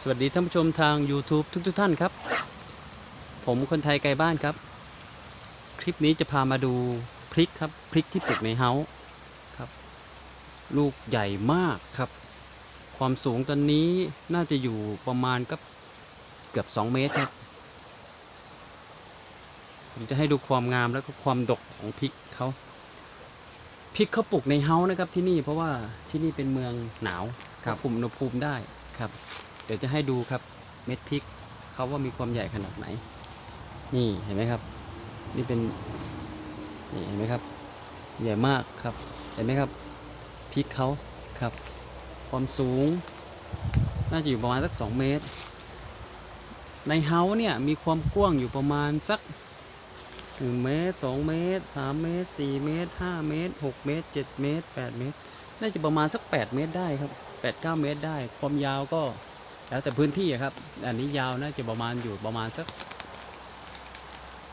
สวัสดีท่านผู้ชมทาง YouTube ทุกทท่านครับ ผมคนไทยไกลบ้านครับ คลิปนี้จะพามาดูพริกครับพริกที่ปลูกในเฮาส์ครับ ลูกใหญ่มากครับ ความสูงตอนนี้น่าจะอยู่ประมาณกับเกือบ 2 เมตรครับผมจะให้ดูความงามแล้วก็ความดกของพริกเขาพริกเขาปลูกในเฮาส์นะครับที่นี่เพราะว่าที่นี่เป็นเมืองหนาวครับคุมอุณหภูมิได้ครับ เดี๋ยวจะให้ดูครับเม็ดพริกเขาว่ามีความใหญ่ขนาดไหน นี่เห็นไหมครับ นี่เป็นนี่เห็นไหมครับ ใหญ่มากครับ เห็นไหมครับพริกเขาครับ ความสูง น่าจะอยู่ประมาณสัก 2 เมตร ในเฮาเนี่ยมีความกว้างอยู่ประมาณสัก1เมตร2เมตร3เมตร4เมตร5เมตร6เมตร7เมตร8เมตร น่าจะประมาณสัก 8 เมตรได้ครับ8 9 เมตรได้ ความยาวก็ แล้วแต่พื้นที่อะครับ อันนี้ยาวน่าจะประมาณอยู่ประมาณสัก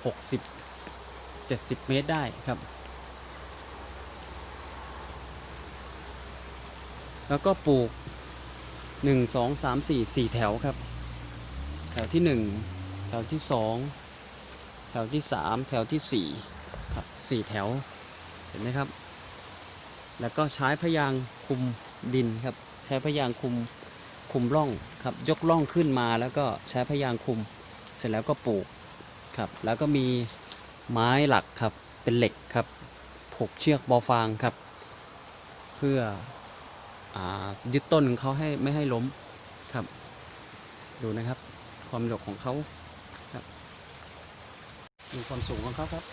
60 70 เมตรได้ครับ แล้วก็ปลูก 1 2 3 4 4 แถวครับ แถวที่ 1 แถวที่ 2 แถวที่ 3 แถวที่ 4 ครับ 4 แถว เห็นไหมครับ แล้วก็ใช้พยางคุมดินครับ ใช้พยางคุม คุมร่องครับยกร่องขึ้นมาแล้วก็ใช้พยางคุมเสร็จแล้วก็ปลูกครับแล้วก็มีไม้หลักครับเป็นเหล็กครับผูกเชือกบอฟางครับ เพื่ออยึดต้นของเขาให้ไม่ให้ล้มครับ ดูนะครับ ความดกของเขาครับดูความสูงของเขาครับ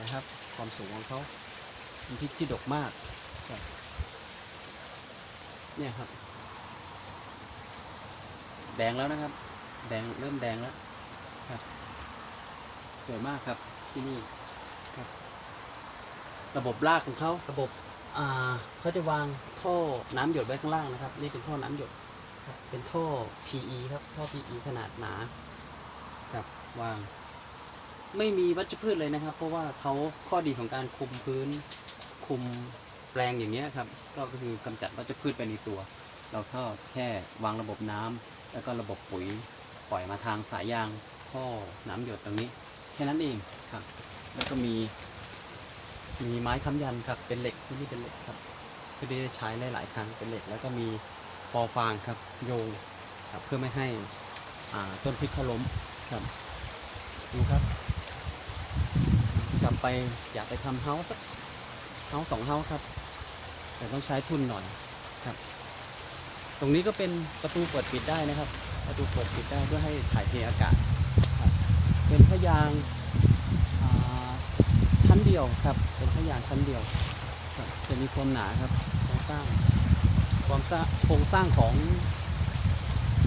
นะครับ ความสูงของเขาเป็นพริกที่ดกมากครับเนี่ยครับ แดงแล้วนะครับ แดงเริ่มแดงแล้วครับ สวยมากครับที่นี่ครับ ระบบรากของเขาระบบอ่าเขาจะวางท่อน้ำหยดไว้ข้างล่างนะครับ นี่เป็นท่อน้ำหยดครับเป็นท่อ PE ครับท่อ PE ขนาดหนาครับวาง ไม่มีวัชพืชเลยนะครับ เพราะว่าเขาข้อดีของการคุมพื้น คุมแปลงอย่างเนี้ยครับ ก็คือกำจัดวัชพืชไปในตัว เราก็แค่วางระบบน้ำ แล้วก็ระบบปุ๋ยปล่อยมาทางสายยางท่อน้ำหยดตรงนี้ แค่นั้นเองครับ แล้วก็มีมีไม้ค้ำยันครับ เป็นเหล็กที่นี่เป็นเหล็กครับเพื่อที่จะใช้หลายๆครั้งเป็นเหล็ก แล้วก็มีปอฟางครับโยงครับเพื่อไม่ให้อ่าต้นพริกเขาล้มครับดูครับกลับไปอยากไปทำเฮาส์สักเฮาส์สองเฮาส์ครับ แต่ต้องใช้ทุนหน่อยครับ ตรงนี้ก็เป็นประตูเปิดปิดได้นะครับ ประตูเปิดปิดได้เพื่อให้ถ่ายเทอากาศครับเป็นพยางาชั้นเดียวครับ เป็นพยางชั้นเดียวจะมีความหนาครับโครงสร้างความสร้างโครงสร้างของ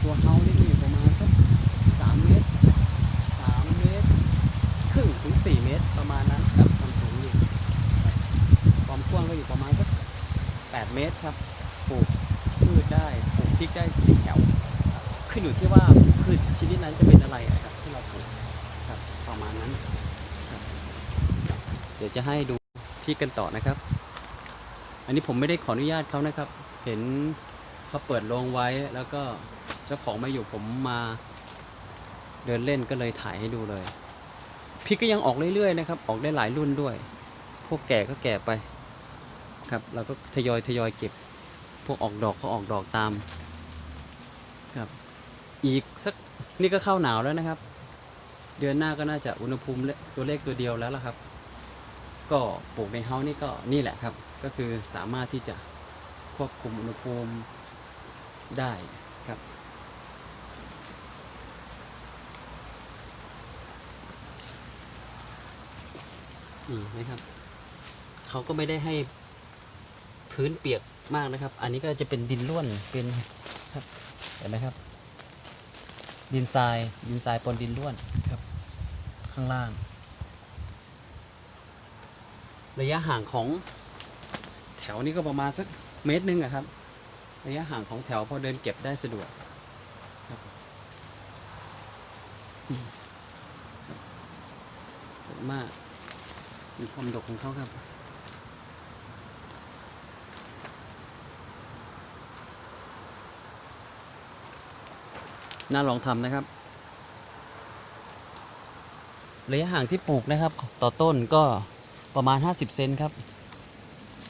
ตัวเฮาส์นี่อยู่ประมาณสักสามเมตรสามเมตรครึ่งถึงสี่เมตรประมาณนั้นครับความสูงอยู่ความกว้างก็อยู่ประมาณสักแปดเมตรครับปลูก ได้ปลูกพริกได้สี่แถวขึ้นอยู่ที่ว่าพืชชนิดนั้นจะเป็นอะไรครับที่เราปลูกครับประมาณนั้น เดี๋ยวจะให้ดูพริกกันต่อนะครับ อันนี้ผมไม่ได้ขออนุญาตเขานะครับ เห็นเขาเปิดโรงไว้แล้วก็เจ้าของมาอยู่ผมมาเดินเล่นก็เลยถ่ายให้ดูเลยพริกก็ยังออกเรื่อยๆนะครับ ออกได้หลายรุ่นด้วย พวกแก่ก็แก่ไป ครับเราก็ทยอยทยอยเก็บ พวกออกดอกก็ออกดอกตามครับ อีกสักนี่ก็เข้าหนาวแล้วนะครับ เดือนหน้าก็น่าจะอุณหภูมิตัวเลขตัวเดียวแล้วล่ะครับ ก็ปลูกในเฮานี่ก็นี่แหละครับ ก็คือสามารถที่จะควบคุมอุณหภูมิได้ครับนี่นะครับเขาก็ไม่ได้ให้ พื้นเปียกมากนะครับ อันนี้ก็จะเป็นดินร่วนเป็นครับเห็นไหมครับ ดินทรายดินทรายปนดินร่วนครับ ข้างล่าง ระยะห่างของแถวนี้ก็ประมาณสักเมตรหนึ่งอะครับ ระยะห่างของแถวพอเดินเก็บได้สะดวกมากมีความดกของเขาครับ น่าลองทำนะครับระยะห่างที่ปลูกนะครับ ต่อต้นก็ประมาณ 50 เซนครับ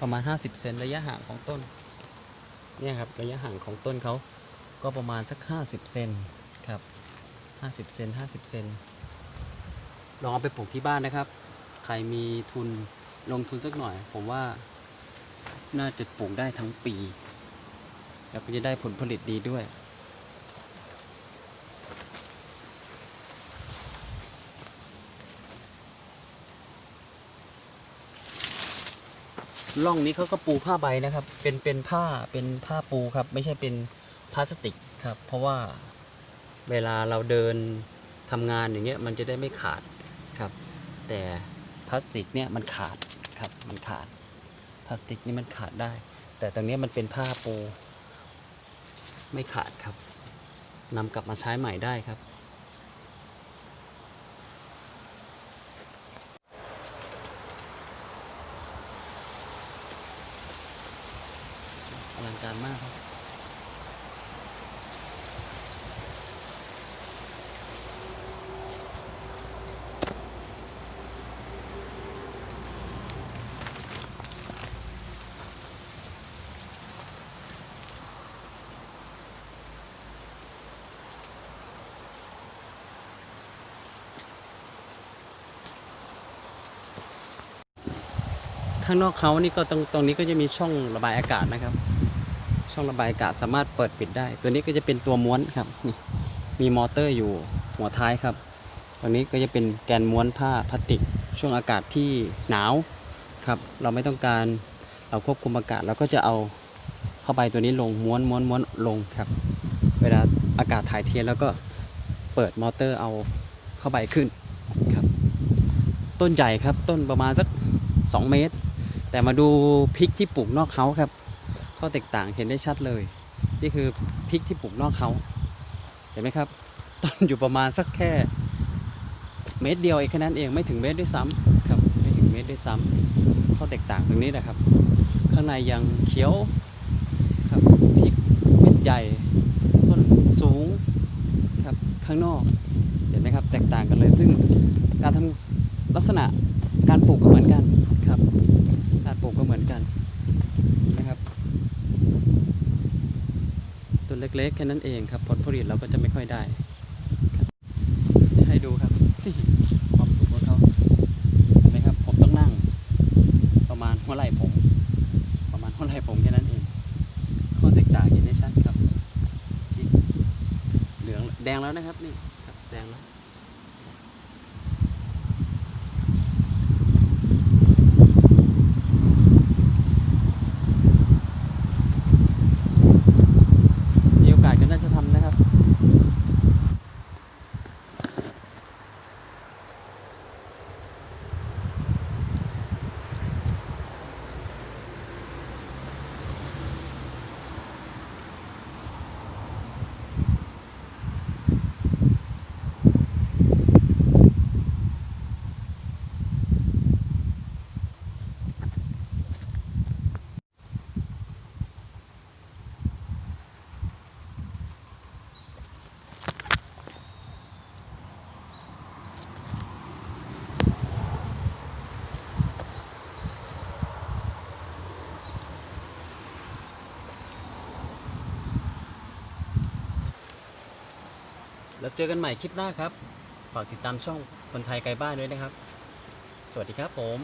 ประมาณ 50 เซนระยะห่างของต้น เนี่ยครับระยะห่างของต้นเขาก็ประมาณสัก 50 เซนครับ 50 เซน 50 เซน ลองเอาไปปลูกที่บ้านนะครับ ใครมีทุนลงทุนสักหน่อย ผมว่าน่าจะปลูกได้ทั้งปี แล้วก็จะได้ผลผลิตดีด้วย ร่องนี้เขาก็ปูผ้าใบนะครับ เป็นเป็นผ้าเป็นผ้าปูครับ ไม่ใช่เป็นพลาสติกครับ เพราะว่าเวลาเราเดินทำงานอย่างเงี้ยมันจะได้ไม่ขาดครับ แต่พลาสติกเนี่ยมันขาดครับมันขาดพลาสติกนี่มันขาดได้ แต่ตรงนี้มันเป็นผ้าปู ไม่ขาดครับนำกลับมาใช้ใหม่ได้ครับ อลัง การมากครับข้างนอกเขานี่ก็ตรงตรงนี้ก็จะมีช่องระบายอากาศนะครับ ช่องระบายอากาศสามารถเปิดปิดได้ ตัวนี้ก็จะเป็นตัวม้วนครับนี่มีมอเตอร์อยู่หัวท้ายครับตัวนี้ก็จะเป็นแกนม้วนผ้าพลาสติก ช่วงอากาศที่หนาวครับ เราไม่ต้องการเราควบคุมอากาศเราก็จะเอาเข้าไปตัวนี้ลงม้วนม้วนม้วนลงครับ เวลาอากาศถ่ายเทแล้วก็เปิดมอเตอร์เอาเข้าไปขึ้นครับ ต้นใหญ่ครับต้นประมาณสัก 2 เมตร แต่มาดูพริกที่ปลูกนอกเขาครับ อแตกต่างเห็นได้ชัดเลย นี่คือพริกที่ปลูกนอกเขาเห็นไหมครับ ต้นอยู่ประมาณสักแค่เมตรเดียวเองแค่นั้นเองไม่ถึงเมตรด้วยซ้ำครับไม่ถึงเมตรด้วยซ้ำข้อแตกต่างตรงนี้นะครับ ข้างในยังเขียวครับพริกเม็ดใหญ่ต้นสูงครับข้างนอกเห็นไหมครับ แตกต่างกันเลย ซึ่งการทำลักษณะการปลูกก็เหมือนกันครับ การปลูกก็เหมือนกันนะครับต้ นเล็กๆ แค่นั้นเองครับ ผลผลิตเราก็จะไม่ค่อยได้ครับจะให้ดูครับความสูงของเขาเห็นไหมครับ ผมต้องนั่ง ประมาณหัวไหล่ผม ประมาณหัวไหล่ผมแค่นั้นเอง ข้อแตกต่างเห็นได้ชัดครับพริกเหลืองแดงแล้วนะครับนี่ครับแดงแล้ว มีโอกาสก็น่าจะทำนะครับ แล้วเจอกันใหม่คลิปหน้าครับ ฝากติดตามช่องคนไทยไกลบ้านด้วยนะครับ สวัสดีครับผม